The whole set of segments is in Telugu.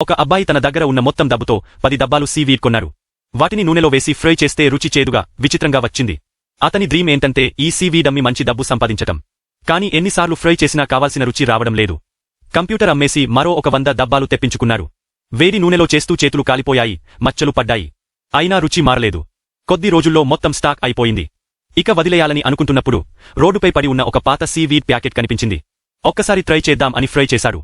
ఒక అబ్బాయి తన దగ్గర ఉన్న మొత్తం డబ్బుతో పది డబ్బాలు సీవీడ్ కొన్నారు. వాటిని నూనెలో వేసి ఫ్రై చేస్తే రుచి చేదుగా విచిత్రంగా వచ్చింది. అతని డ్రీమ్ ఏంటంటే ఈ సీవీడ్ అమ్మి మంచి డబ్బు సంపాదించటం. కాని ఎన్నిసార్లు ఫ్రై చేసినా కావాల్సిన రుచి రావడం లేదు. కంప్యూటర్ అమ్మేసి మరో ఒక వంద డబ్బాలు తెప్పించుకున్నారు. వేడి నూనెలో చేస్తూ చేతులు కాలిపోయాయి మచ్చలు పడ్డాయి. అయినా రుచి మారలేదు. కొద్ది రోజుల్లో మొత్తం స్టాక్ అయిపోయింది. ఇక వదిలేయాలని అనుకుంటున్నప్పుడు రోడ్డుపై పడి ఉన్న ఒక పాత సీవీడ్ ప్యాకెట్ కనిపించింది. ఒక్కసారి ట్రై చేద్దాం అని ఫ్రై చేశాడు.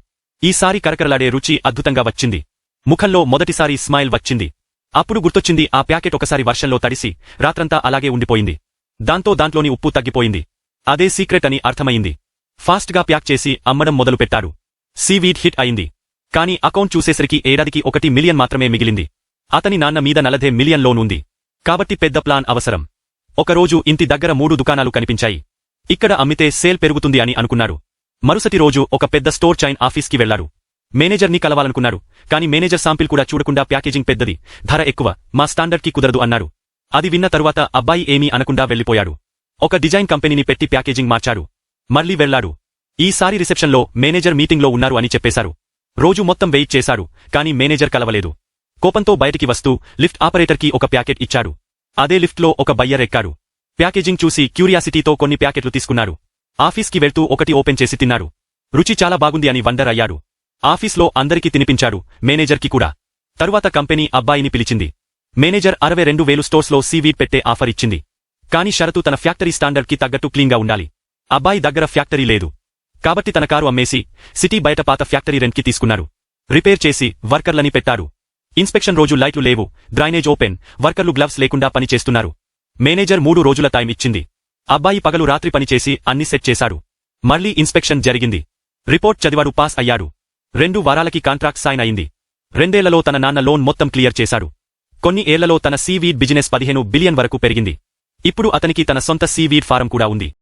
ఈసారి కరకరలాడే రుచి అద్భుతంగా వచ్చింది. ముఖంలో మొదటిసారి స్మైల్ వచ్చింది. అప్పుడు గుర్తొచ్చింది ఆ ప్యాకెట్ ఒకసారి వర్షంలో తడిసి రాత్రంతా అలాగే ఉండిపోయింది. దాంతో దాంట్లోని ఉప్పు తగ్గిపోయింది. అదే సీక్రెట్ అని అర్థమయింది ఫాస్ట్గా ప్యాక్ చేసి అమ్మడం మొదలుపెట్టారు. సీవీడ్ హిట్ అయింది. కాని అకౌంట్ చూసేసరికి ఏడాదికి ఒకటి మిలియన్ మాత్రమే మిగిలింది. అతని నాన్న మీద నలదే మిలియన్ లోనుంది కాబట్టి పెద్ద ప్లాన్ అవసరం. ఒకరోజు ఇంటి దగ్గర మూడు దుకాణాలు కనిపించాయి. ఇక్కడ అమ్మితే సేల్ పెరుగుతుంది అని అనుకున్నారు. మరుసటి రోజు ఒక పెద్ద స్టోర్ చైన్ ఆఫీస్కి వెళ్ళారు. మేనేజర్ని కలవాలనుకున్నారు కాని మేనేజర్ సాంపిల్ కూడా చూడకుండా ప్యాకేజింగ్ పెద్దది ధర ఎక్కువ మా స్టాండర్డ్కి కుదరదు అన్నారు. అది విన్న తరువాత అబ్బాయి ఏమీ అనకుండా వెళ్ళిపోయాడు ఒక డిజైన్ కంపెనీని పెట్టి ప్యాకేజింగ్ మార్చారు. మళ్ళీ వెళ్ళారు. ఈసారి రిసెప్షన్లో మేనేజర్ మీటింగ్లో ఉన్నారు అని చెప్పేశారు. రోజు మొత్తం వెయిట్ చేశారు కానీ మేనేజర్ కలవలేదు. కోపంతో బయటికి వస్తూ లిఫ్ట్ ఆపరేటర్కి ఒక ప్యాకెట్ ఇచ్చాడు అదే లిఫ్ట్లో ఒక బయ్యర్ ఎక్కారు ప్యాకేజింగ్ చూసి క్యూరియాసిటీతో కొన్ని ప్యాకెట్లు తీసుకున్నారు. ఆఫీస్కి వెళ్తూ ఒకటి ఓపెన్ చేసి తిన్నారు రుచి చాలా బాగుంది అని వండర్ అయ్యారు ఆఫీస్లో అందరికీ తినిపించారు మేనేజర్కి కూడా. తరువాత కంపెనీ అబ్బాయిని పిలిచింది. మేనేజర్ అరవై రెండు వేలు స్టోర్స్లో సీవీడ్ పెట్టే ఆఫర్ ఇచ్చింది. కాని షరతు తన ఫ్యాక్టరీ స్టాండర్డ్కి తగ్గట్టు క్లీన్గా ఉండాలి. అబ్బాయి దగ్గర ఫ్యాక్టరీ లేదు. కాబట్టి తన కారు అమ్మేసి సిటీ బయట పాత ఫ్యాక్టరీ రెంట్కి తీసుకున్నారు రిపేర్ చేసి వర్కర్లని పెట్టారు ఇన్స్పెక్షన్ రోజు లైట్లు లేవు డ్రైనేజ్ ఓపెన్ వర్కర్లు గ్లవ్స్ లేకుండా పని చేస్తున్నారు. మేనేజర్ మూడు రోజుల టైం ఇచ్చింది. అబ్బాయి పగలు రాత్రి పనిచేసి అన్ని సెట్ చేశాడు. మళ్ళీ ఇన్స్పెక్షన్ జరిగింది. రిపోర్ట్ చదివాడు పాస్ అయ్యాడు. రెండు వారాలకి కాంట్రాక్ట్ సైన్ అయింది. రెండేళ్ళలో తన నాన్న లోన్ మొత్తం క్లియర్ చేశాడు. కొన్ని ఏళ్ళలో తన సీవీడ్ బిజినెస్ పదిహేను బిలియన్ వరకు పెరిగింది. ఇప్పుడు అతనికి తన సొంత సీవీడ్ ఫారం కూడా ఉంది.